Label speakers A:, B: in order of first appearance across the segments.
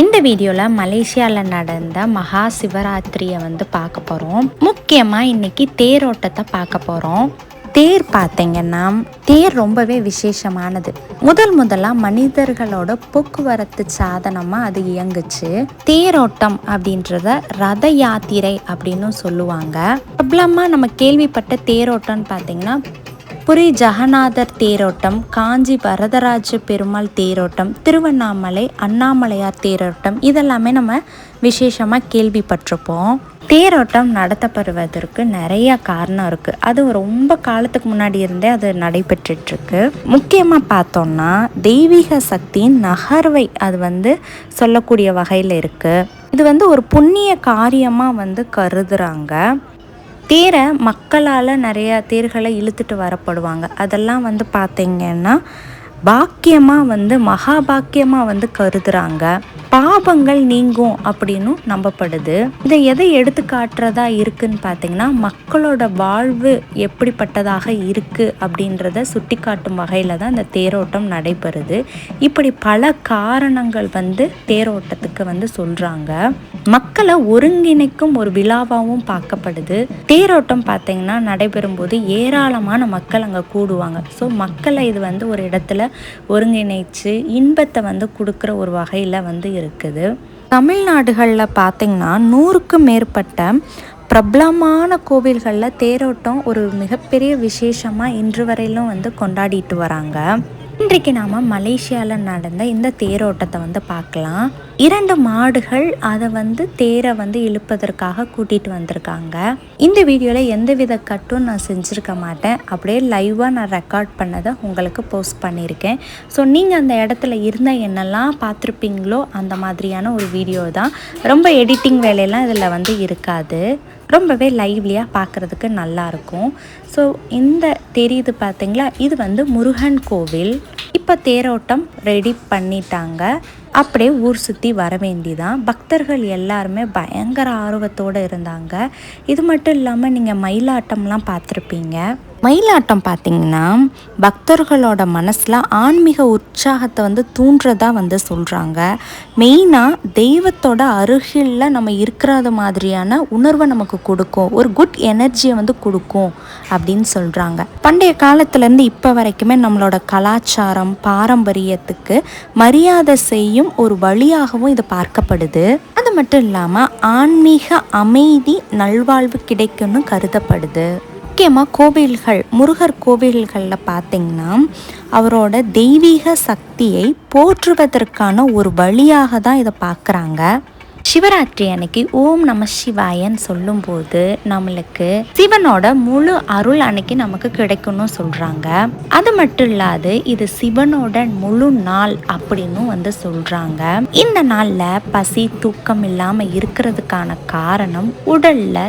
A: இந்த வீடியோவில் மலேசியாவில் நடந்த மகா சிவராத்திரியை வந்து பார்க்க போகிறோம் முக்கியமாக இன்னைக்கு தேரோட்டத்தை பார்க்க போகிறோம் தேர் பார்த்தீங்கன்னா தேர் ரொம்பவே விசேஷமானது. முதல் முதலாக மனிதர்களோட போக்குவரத்து சாதனமாக அது இயங்குச்சு. தேரோட்டம் அப்படின்றத ரத யாத்திரை அப்படின்னு சொல்லுவாங்க. பிரபலமாக நம்ம கேள்விப்பட்ட தேரோட்டம்னு பார்த்தீங்கன்னா புரி ஜெகநாதர் தேரோட்டம் காஞ்சி வரதராஜ பெருமாள் தேரோட்டம் திருவண்ணாமலை அண்ணாமலையார் தேரோட்டம் இதெல்லாமே நம்ம விசேஷமாக கேள்விப்பட்டிருப்போம். தேரோட்டம் நடத்தப்படுவதற்கு நிறைய காரணம் இருக்குது அது ரொம்ப காலத்துக்கு முன்னாடி இருந்தே அது நடைபெற்றுட்ருக்கு. முக்கியமாக பார்த்தோம்னா தெய்வீக சக்தியின் நகர்வை அது வந்து சொல்லக்கூடிய வகையில் இருக்குது இது வந்து ஒரு புண்ணிய காரியமாக வந்து கருதுகிறாங்க தேரை மக்களால் நிறையா தேர்களை இழுத்துட்டு வரப்படுவாங்க. அதெல்லாம் வந்து பார்த்திங்கன்னா பாக்கியமாக வந்து மகாபாக்கியமாக வந்து கருதுகிறாங்க பாபங்கள் நீங்கும் அப்படின்னும் நம்பப்படுது. இதை எதை எடுத்து காட்டுறதா இருக்குன்னு பார்த்தீங்கன்னா மக்களோட வாழ்வு எப்படிப்பட்டதாக இருக்குது அப்படின்றத சுட்டி காட்டும் வகையில் தான் இந்த தேரோட்டம் நடைபெறுது. இப்படி பல காரணங்கள் வந்து தேரோட்டத்துக்கு வந்து சொல்கிறாங்க மக்களை ஒருங்கிணைக்கும் ஒரு விழாவாகவும் பார்க்கப்படுது. தேரோட்டம் பார்த்தீங்கன்னா நடைபெறும் போது ஏராளமான மக்கள் அங்கே கூடுவாங்க. ஸோ மக்களை இது வந்து ஒரு இடத்துல ஒருங்கிணைச்சு இன்பத்தை வந்து கொடுக்குற ஒரு வகையில் வந்து இருக்குது. தமிழ்நாடுகளில் பார்த்திங்கன்னா நூறுக்கும் மேற்பட்ட பிரபலமான கோவில்களில் தேரோட்டம் ஒரு மிகப்பெரிய விசேஷமாக இன்று வரையிலும் வந்து கொண்டாடிட்டு வராங்க. இன்றைக்கு நாம் மலேசியாவில் நடந்த இந்த தேரோட்டத்தை வந்து பார்க்கலாம். இரண்டு மாடுகள் அதை வந்து தேரை வந்து இழுப்பதற்காக கூட்டிகிட்டு வந்திருக்காங்க. இந்த வீடியோவில் எந்தவித கட்டும் நான் செஞ்சுருக்க மாட்டேன். அப்படியே லைவாக நான் ரெக்கார்ட் பண்ணதை உங்களுக்கு போஸ்ட் பண்ணியிருக்கேன். ஸோ நீங்கள் அந்த இடத்துல இருந்த என்னெல்லாம் பார்த்துருப்பீங்களோ அந்த மாதிரியான ஒரு வீடியோ தான். ரொம்ப எடிட்டிங் வேலையெல்லாம் இதில் வந்து இருக்காது. ரொம்பவே லைவ்லியாக பார்க்குறதுக்கு நல்லாயிருக்கும். ஸோ இந்த தெரியுது பார்த்தீங்களா இது வந்து முருகன் கோவில். இப்போ தேரோட்டம் ரெடி பண்ணிட்டாங்க. அப்படியே ஊர் சுற்றி வர வேண்டிதான். பக்தர்கள் எல்லாருமே பயங்கர ஆர்வத்தோடு இருந்தாங்க. இது மட்டும் இல்லாமல் நீங்கள் மயிலாட்டம்லாம் பார்த்துருப்பீங்க. மயிலாட்டம் பார்த்திங்கன்னா பக்தர்களோட மனசில் ஆன்மீக உற்சாகத்தை வந்து தூண்டுறதா வந்து சொல்கிறாங்க மெயினாக தெய்வத்தோட அருகில் நம்ம இருக்கிறது மாதிரியான உணர்வை நமக்கு கொடுக்கும். ஒரு குட் எனர்ஜியை வந்து கொடுக்கும் அப்படின்னு சொல்கிறாங்க பண்டைய காலத்துலேருந்து இப்போ வரைக்குமே நம்மளோட கலாச்சாரம் பாரம்பரியத்துக்கு மரியாதை செய்யும் ஒரு வழியாகவும் இது பார்க்கப்படுது. அது மட்டும் இல்லாமல் ஆன்மீக அமைதி நல்வாழ்வு கிடைக்கும்னு கருதப்படுது. முக்கியமாக கோவில்கள் முருகர் கோவில்களில் பார்த்திங்கன்னா அவரோட தெய்வீக சக்தியை போற்றுவதற்கான ஒரு வழியாக தான் இதை பார்க்குறாங்க சிவராத்திரி அன்னைக்கு ஓம் நம சிவாயன்னு சொல்லும்போது நம்மளுக்கு சிவனோட முழு அருள் அன்னைக்கு நமக்கு கிடைக்கும்னு சொல்கிறாங்க அது மட்டும் இல்லாது இது சிவனோட முழு நாள் அப்படின்னு வந்து சொல்கிறாங்க இந்த நாளில் பசி தூக்கம் இல்லாமல் இருக்கிறதுக்கான காரணம் உடலில்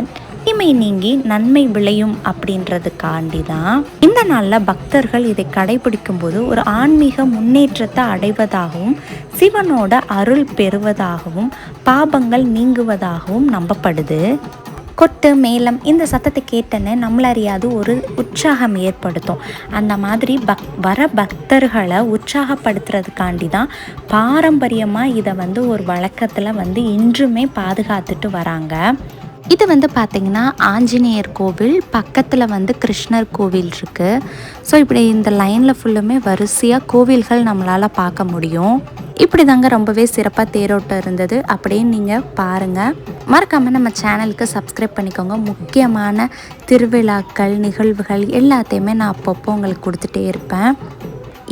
A: தீமை நீங்கி நன்மை விளையும் அப்படின்றதுக்காண்டி தான் இந்த நாளில் பக்தர்கள் இதை கடைபிடிக்கும் போது ஒரு ஆன்மீக முன்னேற்றத்தை அடைவதாகவும் சிவனோட அருள் பெறுவதாகவும் பாபங்கள் நீங்குவதாகவும் நம்பப்படுது. கொட்டு மேளம் இந்த சத்தத்தை கேட்டேன்னு நம்மளறியாது ஒரு உற்சாகம் ஏற்படுத்தும். அந்த மாதிரி பக் வர பக்தர்களை உற்சாகப்படுத்துறதுக்காண்டி தான் பாரம்பரியமாக இதை வந்து ஒரு வழக்கத்தில் வந்து இன்றுமே பாதுகாத்துட்டு வராங்க. இது வந்து பார்த்திங்கன்னா ஆஞ்சநேயர் கோவில் பக்கத்தில் வந்து கிருஷ்ணர் கோவில் இருக்குது ஸோ இப்படி இந்த லைனில் ஃபுல்லுமே வரிசையாக கோவில்கள் நம்மளால் பார்க்க முடியும். இப்படி தாங்க ரொம்பவே சிறப்பாக தேரோட்டம் இருந்தது. அப்படின்னு நீங்கள் பாருங்கள் மறக்காமல் நம்ம சேனலுக்கு சப்ஸ்கிரைப் பண்ணிக்கோங்க. முக்கியமான திருவிழாக்கள் நிகழ்வுகள் எல்லாத்தையுமே நான் அப்பப்போ உங்களுக்கு கொடுத்துட்டே இருப்பேன்.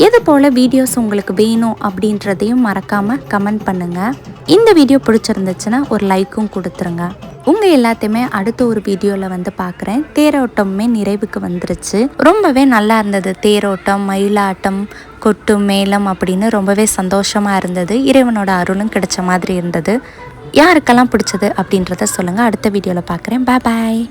A: எது போல் வீடியோஸ் உங்களுக்கு வேணும் அப்படின்றதையும் மறக்காமல் கமெண்ட் பண்ணுங்கள் இந்த வீடியோ பிடிச்சிருந்துச்சுன்னா ஒரு லைக்கும் கொடுத்துருங்க. உங்கள் எல்லாத்தையுமே அடுத்த ஒரு வீடியோவில் வந்து பார்க்குறேன் தேரோட்டமுமே நிறைவுக்கு வந்துருச்சு. ரொம்பவே நல்லா இருந்தது. தேரோட்டம் மயிலாட்டம் கொட்டு மேளம் அப்படின்னு ரொம்பவே சந்தோஷமாக இருந்தது. இறைவனோட அருளும் கிடைச்ச மாதிரி இருந்தது. யாருக்கெல்லாம் பிடிச்சது அப்படின்றத சொல்லுங்கள் அடுத்த வீடியோவில் பார்க்குறேன் பாய் பாய்